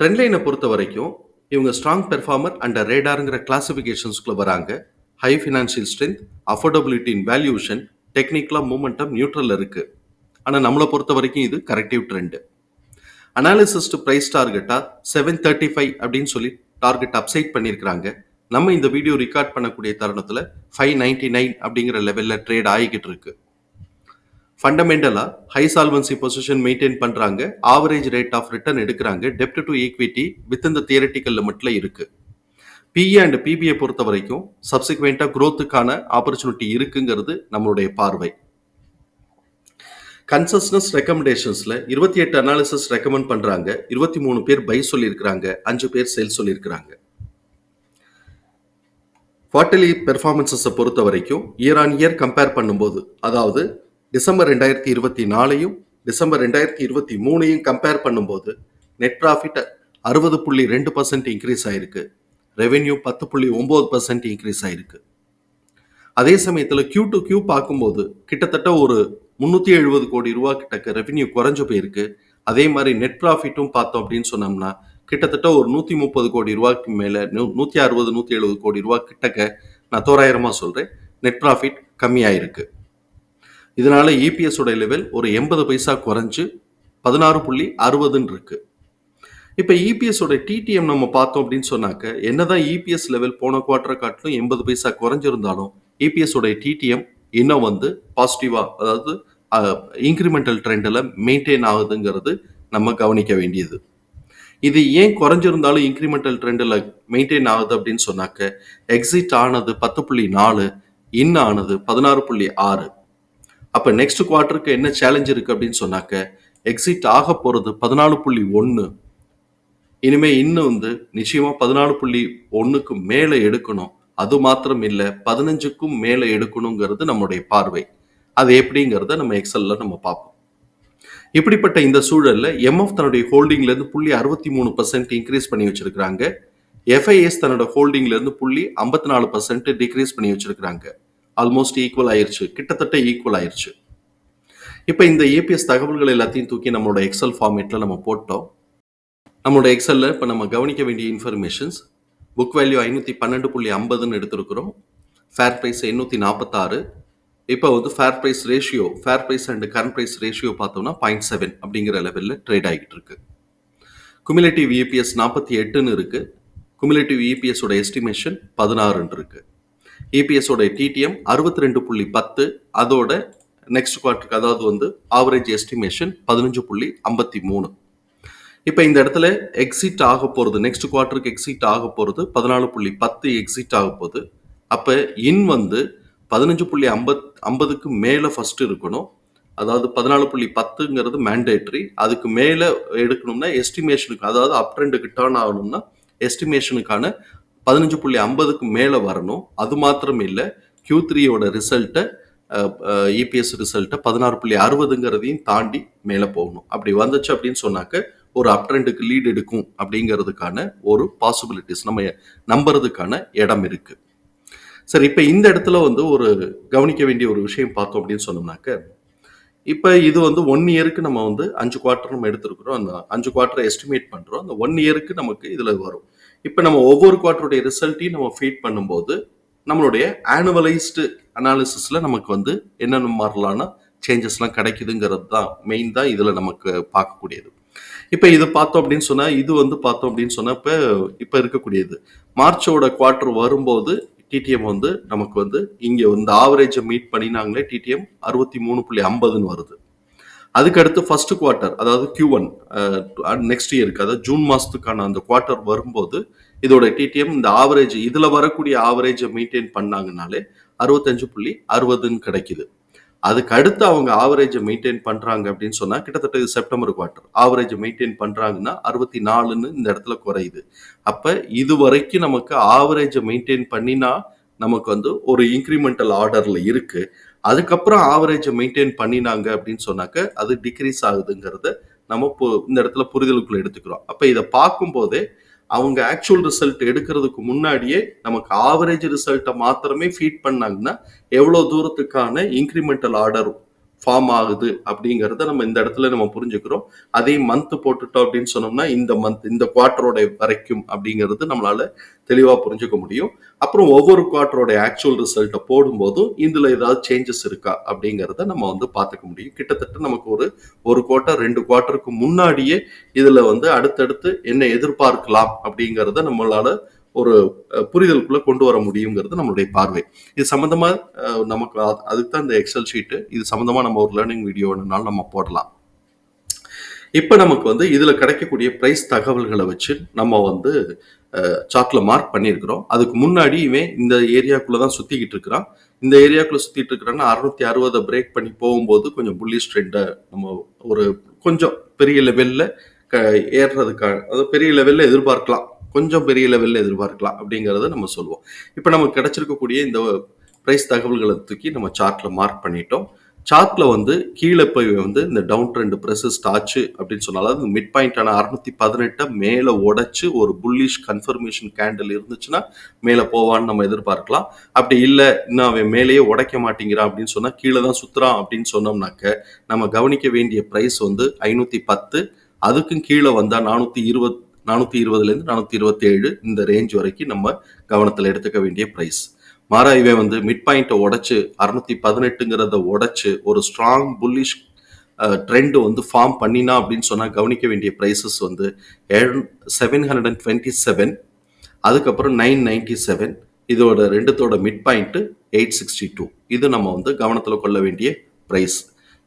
ட்ரெண்ட்லைனை பொறுத்த வரைக்கும் இவங்க ஸ்ட்ராங் பெர்ஃபார்மர் அண்ட் ரேடாருங்கிற கிளாசிஃபிகேஷன்ஸ்குள்ள வராங்க. High financial strength affordability in valuation டெக்னிக்கலாக மூமெண்டம் நியூட்ரல் இருக்குது ஆனால் நம்மளை பொறுத்த வரைக்கும் இது கரெக்டிவ் ட்ரெண்டு அனாலிசிஸ்ட் ப்ரைஸ் டார்கெட்டாக செவன் தேர்ட்டி ஃபைவ் அப்படின்னு சொல்லி டார்கெட் அப்சைட் பண்ணியிருக்கிறாங்க. நம்ம இந்த வீடியோ ரெக்கார்ட் பண்ணக்கூடிய தருணத்தில் ஃபைவ் நைன்டி நைன் அப்படிங்கிற லெவலில் ட்ரேட் ஆகிக்கிட்டு இருக்குது ஃபண்டமெண்டலாக ஹை சால்வன்சி பொசிஷன் மெயின்டைன் பண்ணுறாங்க ஆவரேஜ் ரேட் ஆஃப் ரிட்டர்ன் எடுக்கிறாங்க. டெப்ட் டு ஈக்விட்டி வித் இந்த தியரட்டிக்கல் லிமிட்டில் இருக்குது பிஇ அண்ட் பிபிஐ பொறுத்த வரைக்கும் சப்சிக்வெண்ட்டாக குரோத்துக்கான ஆப்பர்ச்சுனிட்டி இருக்குங்கிறது நம்மளுடைய பார்வை. கன்சஸ்னஸ் ரெக்கமெண்டேஷன்ஸில் இருபத்தி எட்டு அனாலிசிஸ் ரெக்கமெண்ட் பண்ணுறாங்க இருபத்தி மூணு பேர் பை சொல்லியிருக்கிறாங்க. அஞ்சு பேர் செல் சொல்லியிருக்கிறாங்க. குவார்டர்லி பெர்ஃபார்மன்சஸை பொறுத்த வரைக்கும் இயர் ஆன் இயர் கம்பேர் பண்ணும்போது அதாவது டிசம்பர் ரெண்டாயிரத்தி இருபத்தி நாலையும் டிசம்பர் ரெண்டாயிரத்தி இருபத்தி மூணையும் கம்பேர் பண்ணும்போது நெட் ப்ராஃபிட் அறுபது புள்ளி ரெண்டு பர்சன்ட் இன்க்ரீஸ் ஆயிருக்கு. ரெவென்யூ பத்து புள்ளி ஒம்பது பர்சன்ட் இன்க்ரீஸ் ஆயிருக்கு. அதே சமயத்தில் கியூ டு கியூ பார்க்கும்போது கிட்டத்தட்ட ஒரு முந்நூற்றி எழுபது கோடி ரூபா கிட்டக்க ரெவென்யூ குறைஞ்சு போயிருக்கு. அதே மாதிரி நெட் ப்ராஃபிட்டும் பார்த்தோம் அப்படின்னு சொன்னோம்னா கிட்டத்தட்ட ஒரு நூற்றி முப்பது கோடி ரூபாய்க்கு மேலே நூற்றி அறுபது நூற்றி எழுபது கோடி ரூபா கிட்டக்க நான் தோராயிரமாக சொல்கிறேன் நெட் ப்ராஃபிட் கம்மியாயிருக்கு. இதனால் இபிஎஸ் உடைய லெவல் ஒரு எண்பது பைசா குறைஞ்சு பதினாறு புள்ளி அறுபதுன்னு இருக்குது இப்போ இபிஎஸ் உடைய டிடிஎம் நம்ம பார்த்தோம் அப்படின்னு சொன்னாக்க என்னதான் இபிஎஸ் லெவல் போன குவார்டரை காட்டிலும் எண்பது பைசா குறைஞ்சிருந்தாலும் இபிஎஸ் உடைய டிடிஎம் இன்னும் வந்து பாசிட்டிவாக அதாவது இன்க்ரிமெண்டல் ட்ரெண்டில் மெயின்டைன் ஆகுதுங்கிறது நம்ம கவனிக்க வேண்டியது. இது ஏன் குறைஞ்சிருந்தாலும் இன்க்ரிமெண்டல் ட்ரெண்டில் மெயின்டைன் ஆகுது அப்படின்னு சொன்னாக்க எக்ஸிட் ஆனது பத்து புள்ளி நாலு இன் ஆனது பதினாறு புள்ளி ஆறு. அப்போ நெக்ஸ்ட் குவார்ட்டருக்கு என்ன சேலஞ்ச் இருக்கு அப்படின்னு சொன்னாக்க எக்ஸிட் ஆக போகிறது பதினாலு புள்ளி ஒன்று இனிமே இன்னும் வந்து நிச்சயமாக பதினாலு புள்ளி ஒன்றுக்கு மேலே எடுக்கணும். அது மாத்திரம் இல்லை பதினஞ்சுக்கும் மேலே எடுக்கணுங்கிறது நம்முடைய பார்வை. அது எப்படிங்கிறத நம்ம எக்ஸல்ல நம்ம பார்ப்போம். இப்படிப்பட்ட இந்த சூழலில் எம்எஃப் தன்னுடைய ஹோல்டிங்லேருந்து புள்ளி அறுபத்தி மூணு பர்சன்ட் இன்க்ரீஸ் பண்ணி வச்சிருக்காங்க எஃப்ஐஎஸ் தன்னோட ஹோல்டிங்லேருந்து புள்ளி ஐம்பத்தி நாலு பர்சன்ட் டிக்ரீஸ் பண்ணி வச்சிருக்காங்க ஆல்மோஸ்ட் ஈக்குவல் ஆயிருச்சு. கிட்டத்தட்ட ஈக்குவல் ஆயிருச்சு. இப்போ இந்த ஏபிஎஸ் தகவல்கள் எல்லாத்தையும் தூக்கி நம்மளோட எக்ஸல் ஃபார்மேட்டில் நம்ம போட்டோம். நம்மளோட எக்ஸலில் இப்போ நம்ம கவனிக்க வேண்டிய இன்ஃபர்மேஷன்ஸ் புக் வேல்யூ ஐநூற்றி பன்னெண்டு புள்ளி ஐம்பதுன்னு எடுத்திருக்கிறோம். ஃபேர் ப்ரைஸ் எண்ணூற்றி நாற்பத்தாறு இப்போ வந்து fair price ratio fair price and current price ratio பார்த்தோம்னா பாயிண்ட் செவன் அப்படிங்கிற லெவலில் ட்ரேட் ஆகிட்டு இருக்கு. குமிலேட்டிவ் இபிஎஸ் நாற்பத்தி எட்டுன்னு இருக்குது குமிலேட்டிவ் இபிஎஸோட எஸ்டிமேஷன் பதினாறுன்னு இருக்குது இபிஎஸ் டிடிஎம் அறுபத்தி ரெண்டு புள்ளி பத்து அதோட நெக்ஸ்ட் குவார்ட்டருக்கு அதாவது வந்து ஆவரேஜ் எஸ்டிமேஷன் பதினஞ்சு புள்ளி ஐம்பத்தி மூணு. இப்போ இந்த இடத்துல எக்ஸிட் ஆக போகிறது நெக்ஸ்ட் குவார்ட்டருக்கு எக்ஸிட் ஆக போகிறது பதினாலு புள்ளி பத்து எக்ஸிட் ஆக போகுது. அப்போ இன் வந்து பதினஞ்சு புள்ளி ஐம்பத் ஐம்பதுக்கு மேலே ஃபஸ்ட்டு இருக்கணும். அதாவது பதினாலு புள்ளி பத்துங்கிறது மேண்டேட்ரி அதுக்கு மேலே எடுக்கணும்னா எஸ்டிமேஷனுக்கு அதாவது அப் ட்ரெண்டுக்கு டேர்ன் ஆகணும்னா எஸ்டிமேஷனுக்கான பதினஞ்சு புள்ளி ஐம்பதுக்கு மேலே வரணும். அது மாத்திரம் இல்லை கியூ த்ரீயோட ரிசல்ட்டை இபிஎஸ் ரிசல்ட்டை பதினாறு புள்ளி அறுபதுங்கிறதையும் தாண்டி மேலே போகணும். அப்படி வந்துச்சு அப்படின்னு சொன்னாக்க ஒரு அப் ட்ரெண்டுக்கு லீடு எடுக்கும் அப்படிங்கிறதுக்கான ஒரு பாசிபிலிட்டிஸ் நம்ம நம்புறதுக்கான இடம் இருக்கு. சரி இப்போ இந்த இடத்துல வந்து ஒரு கவனிக்க வேண்டிய ஒரு விஷயம் பார்த்தோம் அப்படின்னு சொன்னோம்னாக்க இப்போ இது வந்து ஒன் இயருக்கு நம்ம வந்து அஞ்சு குவார்ட்டர் நம்ம எடுத்திருக்கிறோம். அந்த அஞ்சு குவார்ட்டரை எஸ்டிமேட் பண்ணுறோம் அந்த ஒன் இயருக்கு நமக்கு இதில் வரும். இப்போ நம்ம ஒவ்வொரு குவார்ட்டருடைய ரிசல்ட்டையும் நம்ம ஃபீட் பண்ணும்போது நம்மளுடைய ஆனுவலைஸ்டு அனாலிசிஸில் நமக்கு வந்து என்னென்ன மாதிரிலான சேஞ்சஸ்லாம் கிடைக்குதுங்கிறது தான் மெயின் தான் இதில் நமக்கு பார்க்கக்கூடியது. இப்போ இது பார்த்தோம் அப்படின்னு சொன்னால் இது வந்து பார்த்தோம் அப்படின்னு சொன்னால் இப்போ இப்போ இருக்கக்கூடியது. மார்ச்சோட குவார்ட்டர் வரும்போது டிடிஎம் வந்து நமக்கு வந்து இங்கே வந்து ஆவரேஜை மீட் பண்ணினாங்களே டிடிஎம் அறுபத்தி மூணு புள்ளி ஐம்பதுன்னு வருது. அதுக்கடுத்து ஃபர்ஸ்ட் குவார்ட்டர் அதாவது கியூ ஒன் நெக்ஸ்ட் இயருக்கு அதாவது ஜூன் மாதத்துக்கான அந்த குவார்ட்டர் வரும்போது இதோட டிடிஎம் இந்த ஆவரேஜ் இதில் வரக்கூடிய ஆவரேஜை மெயின்டைன் பண்ணாங்கனாலே அறுபத்தஞ்சு புள்ளி அறுபதுன்னு கிடைக்குது. அதுக்கு அடுத்து அவங்க ஆவரேஜை மெயின்டைன் பண்ணுறாங்க அப்படின்னு சொன்னால் கிட்டத்தட்ட இது செப்டம்பர் குவார்ட்டர் ஆவரேஜை மெயின்டைன் பண்ணுறாங்கன்னா அறுபத்தி நாலுன்னு இந்த இடத்துல குறையுது. அப்போ இது வரைக்கும் நமக்கு ஆவரேஜை மெயின்டைன் பண்ணினா நமக்கு வந்து ஒரு இன்க்ரிமெண்டல் ஆர்டரில் இருக்குது அதுக்கப்புறம் ஆவரேஜை மெயின்டைன் பண்ணினாங்க அப்படின்னு சொன்னாக்க அது டிக்ரீஸ் ஆகுதுங்கிறத நம்ம பு- இந்த இடத்துல புரிதலுக்குள்ள எடுத்துக்கிறோம். அப்போ இதை பார்க்கும்போதே அவங்க ஆக்சுவல் ரிசல்ட் எடுக்கிறதுக்கு முன்னாடியே நமக்கு ஆவரேஜ் ரிசல்ட்டை மாத்திரமே ஃபீட் பண்ணாங்கன்னா எவ்வளோ தூரத்துக்கான இன்க்ரிமெண்டல் ஆர்டர் ஃபார்ம் ஆகுது அப்படிங்கிறத நம்ம இந்த இடத்துல நம்ம புரிஞ்சுக்கிறோம். அதே மந்த் போட்டுட்டோம் அப்படின்னு சொன்னோம்னா இந்த மந்த் இந்த குவார்டரோட வரைக்கும் அப்படிங்கிறது நம்மளால தெளிவாக புரிஞ்சுக்க முடியும். அப்புறம் ஒவ்வொரு குவார்டரோட ஆக்சுவல் ரிசல்ட்டை போடும்போதும் இதில் ஏதாவது சேஞ்சஸ் இருக்கா அப்படிங்கிறத நம்ம வந்து பார்த்துக்க முடியும். கிட்டத்தட்ட நமக்கு ஒரு ஒரு குவார்ட்டர் ரெண்டு குவார்ட்டருக்கு முன்னாடியே இதில் வந்து அடுத்தடுத்து என்ன எதிர்பார்க்கலாம் அப்படிங்கிறத நம்மளால ஒரு புரிதலுக்குள்ள கொண்டு வர முடியுங்கிறது நம்மளுடைய பார்வை. இது சம்பந்தமா நமக்கு அது- அதுக்கு தான் இந்த எக்ஸல் ஷீட்டு இது சம்பந்தமா நம்ம ஒரு லேர்னிங் வீடியோ வேணும்னாலும் நம்ம போடலாம். இப்போ நமக்கு வந்து இதில் கிடைக்கக்கூடிய பிரைஸ் தகவல்களை வச்சு நம்ம வந்து சார்ட்டில் மார்க் பண்ணியிருக்கிறோம். அதுக்கு முன்னாடி இவன் இந்த ஏரியாக்குள்ளே தான் சுற்றிக்கிட்டு இருக்கிறான். இந்த ஏரியாக்குள்ளே சுற்றிட்டு இருக்கிறான்னா அறுநூத்தி அறுபதை பிரேக் பண்ணி போகும்போது கொஞ்சம் புள்ளி ட்ரெண்டை நம்ம ஒரு கொஞ்சம் பெரிய லெவலில் க ஏறுறதுக்காக அதாவது பெரிய லெவலில் எதிர்பார்க்கலாம். கொஞ்சம் பெரிய லெவலில் எதிர்பார்க்கலாம் அப்படிங்கிறத நம்ம சொல்லுவோம். இப்போ நமக்கு கிடைச்சிருக்கக்கூடிய இந்த ப்ரைஸ் தகவல்களை தூக்கி நம்ம சார்ட்டில் மார்க் பண்ணிட்டோம். சார்ட்ல வந்து கீழே போய் வந்து இந்த டவுன் ட்ரெண்ட் ப்ரெசஸ்ட் ஆச்சு அப்படின்னு சொன்னாலும் அது மிட் பாயிண்டான அறுநூத்தி பதினெட்டை மேலே உடைச்சு ஒரு புல்லிஷ் கன்ஃபர்மேஷன் கேண்டில் இருந்துச்சுன்னா மேலே போவான்னு நம்ம எதிர்பார்க்கலாம். அப்படி இல்லை இன்னும் அவன் மேலேயே உடைக்க மாட்டேங்கிறான் அப்படின்னு சொன்னால் கீழே தான் சுத்துறான் அப்படின்னு சொன்னோம்னாக்க நம்ம கவனிக்க வேண்டிய ப்ரைஸ் வந்து ஐநூற்றி பத்து அதுக்கும் கீழே வந்தால் நானூற்றி இருபத் நானூற்றி இருபதுலேருந்து நானூற்றி இருபத்தேழு இந்த ரேஞ்ச் வரைக்கும் நம்ம கவனத்தில் எடுத்துக்க வேண்டிய ப்ரைஸ் மாறா இவன் வந்து மிட் பாயிண்ட்டை உடச்சு அறுநூத்தி பதினெட்டுங்கிறத உடச்சு ஒரு ஸ்ட்ராங் புல்லிஷ் ட்ரெண்ட் வந்து ஃபார்ம் பண்ணினா அப்படின்னு சொன்னால் கவனிக்க வேண்டிய ப்ரைஸஸ் வந்து seven hundred and twenty seven அதுக்கப்புறம் நைன் நைன்டி செவன் இதோட ரெண்டுத்தோட mid point eight sixty two இது நம்ம வந்து கவனத்தில் கொள்ள வேண்டிய ப்ரைஸ்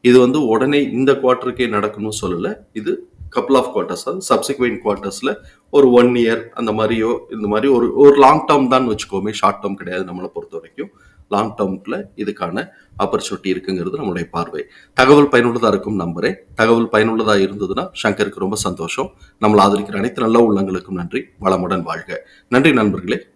இது வந்து உடனே இந்த குவார்ட்டருக்கே நடக்கணும்னு சொல்லலை இது கப்புள் ஆஃப் குவார்ட்டர்ஸ் சப்சிக்வெண்ட் குவார்ட்டர்ஸில் ஒரு ஒன் இயர் அந்த மாதிரியோ இந்த மாதிரி ஒரு ஒரு லாங் டேர்ம் தான் வச்சுக்கோமே. ஷார்ட் டேர்ம் கிடையாது நம்மளை பொறுத்த வரைக்கும். லாங் டேர்ம்ல இதுக்கான ஆப்பர்ச்சுனிட்டி இருக்குங்கிறது நம்மளுடைய பார்வை. தகவல் பயனுள்ளதாக இருக்கும் நம்புறேன். தகவல் பயனுள்ளதாக இருந்ததுன்னா சங்கருக்கு ரொம்ப சந்தோஷம். நம்மளை ஆதரிக்கிற அனைத்து நல்ல உள்ளங்களுக்கும் நன்றி. வளமுடன் வாழ்க. நன்றி நண்பர்களே.